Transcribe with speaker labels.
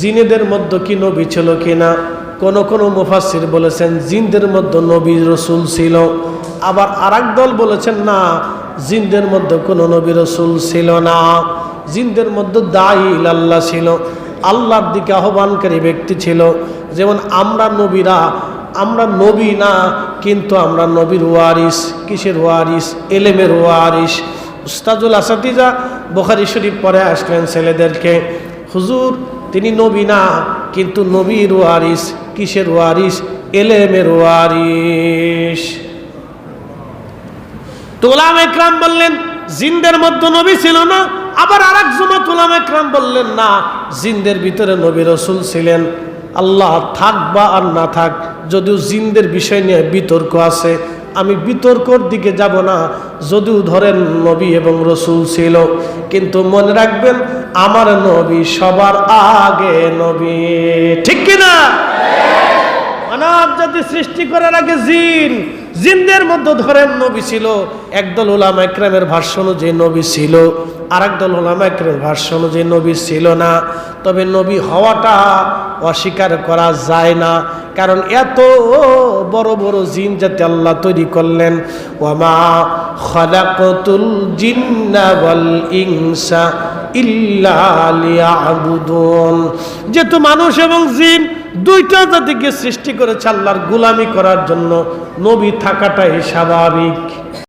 Speaker 1: জিনেদের মধ্যে কি নবী ছিল কিনা? কোন কোনো মুফাসির বলেছেন, জিনদের মধ্যে নবী রসুল ছিল। আবার আরেক দল বলেছেন, না, জিনদের মধ্যে কোনো নবী রসুল ছিল না। জিনদের মধ্যে দায়ী আল্লাহ ছিল। আল্লাহর দিকে আহ্বানকারী ব্যক্তি ছিল। যেমন আমরা নবীরা, আমরা নবী না, কিন্তু আমরা নবীর ওয়ারিস, কিসের ওয়ারিস? এলেমের ওয়ারিস। উস্তাজুল আসাদিজা বোখারি শরীফ পরে আসলেন ছেলেদেরকে। হুজুর তিনি নবী না, কিন্তু নবীর ওয়ারিস, কিসের ওয়ারিস? এলেমের ওয়ারিস। তোলাম একরাম বললেন, জিন্দের মধ্যে নবী ছিল না, আবার আর এক জমা তোলাম একরাম বললেন না, জিন্দের ভিতরে নবী রসুল ছিলেন। আল্লাহ থাক বা আর না থাক, যদিও জিন্দের বিষয় নিয়ে বিতর্ক আছে আমি বিতর্কর দিকে যাব না। যদিও ধরেন নবী এবং রসুল ছিল, কিন্তু মনে রাখবেন আমার নবী সবার আগে নবী। ঠিক কিনা? মানব জাতি সৃষ্টি করার আগে জিন। জিনদের মধ্যে ধরেন নবী ছিল, একদল ওলাম একরামের ভাষ্য অনুযায়ী নবী ছিল আর একদল ওলাম একরামের ভাষ্য অনুযায়ী নবী ছিল না। তবে নবী হওয়াটা অস্বীকার করা যায় না, কারণ এত বড় বড় জিন যাতে আল্লাহ তৈরি করলেন, ওয়ামা খলাকতুল জিন্না ওয়াল যেহেতু মানুষ এবং জিন দুইটা জাতিকে সৃষ্টি করেছে, আল্লাহর গুলামি করার জন্য নবী থাকাটাই স্বাভাবিক।